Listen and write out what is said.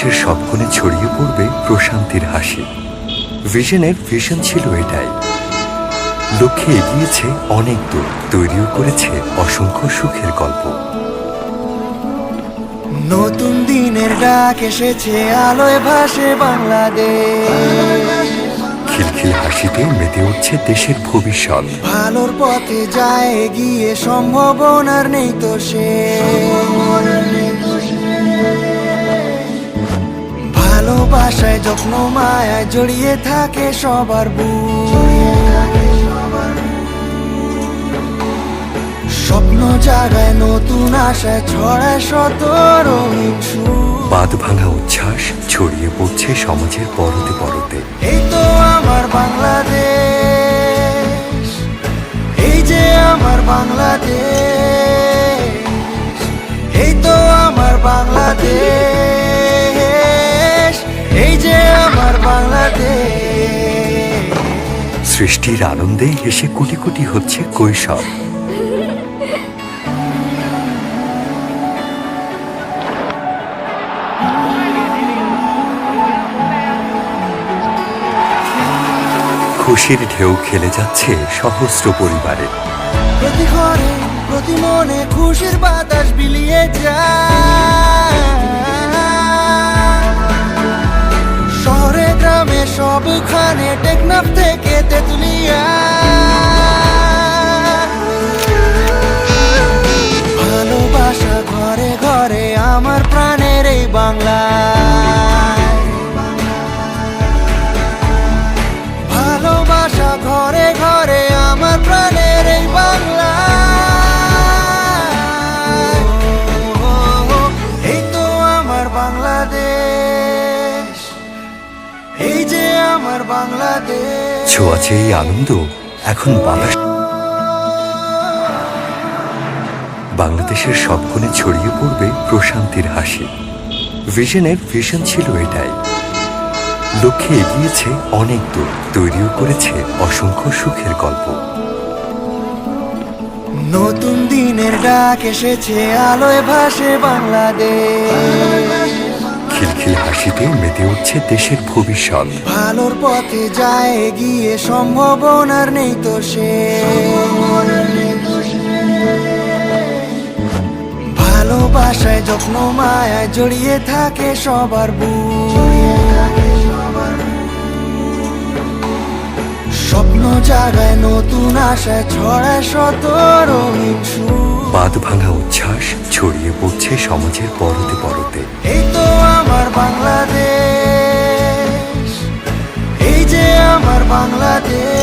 বাংলাদেশের সব কোণে ছড়িয়ে পড়বে প্রশান্তির হাসি। ভিশনের ভিশন ছিল এটাই। লক্ষ্যে এগিয়েছে অনেক দূর তৈরিও করেছে অসংখ্য সুখের গল্প। নতুন দিনের ডাক এসেছে আলোয় ভাসে বাংলাদেশ। খিলখিল হাসিতে মেতে উঠছে দেশের ভবিষ্যৎ। ভালোর পথে যায় গিয়ে সম্ভাবনার নেই তো সে। ভালোবাসায় যত্ন মায়ায় জড়িয়ে থাকে সবার স্বপ্ন জাগায় নতুন আশায় ছড়ায় শত রঙিন বাদ ভাঙা উচ্ছ্বাস ছড়িয়ে পড়ছে সমাজের পরতে পরতে। এই তো আমার বাংলাদেশ এই যে আমার বাংলাদেশ এই তো আমার বাংলাদেশ। সৃষ্টির আনন্দে হেসে কোটি কোটি হচ্ছে কৈশব খুশির ঢেউ খেলে যাচ্ছে সহস্র পরিবারে। প্রতি ঘরে, প্রতি মনে খুশির বাতাস বিলিয়ে যায়। বাংলাদেশ। এই যে আমার বাংলাদেশ। এই আনন্দ এখন বাতাস বাংলাদেশের সব কোণে ছড়িয়ে পড়বে প্রশান্তির হাসি। ভিশনের ভিশন ছিল এটাই। লক্ষ্যে এগিয়েছে অনেক দূর, তৈরিও করেছে অসংখ্য সুখের গল্প। দিনের ডাক এসেছে আলোয় ভাসে বাংলাদেশ। খিলখিল হাসিতে মেতে উঠছে দেশের ভবিষ্যৎ। ভালোর পথে যায় গিয়ে সম্ভাবনার নেই তো সে। ভালোবাসায় যত্ন মায়ায় জড়িয়ে থাকে সবার স্বপ্ন জাগায় নতুন আশায় ছড়ায় শত রঙিন সুর বাদ ভাঙা উচ্ছ্বাস ছড়িয়ে পড়ছে সমাজের পরতে পরতে। এই তো আমার বাংলাদেশ, এই যে আমার বাংলাদেশ।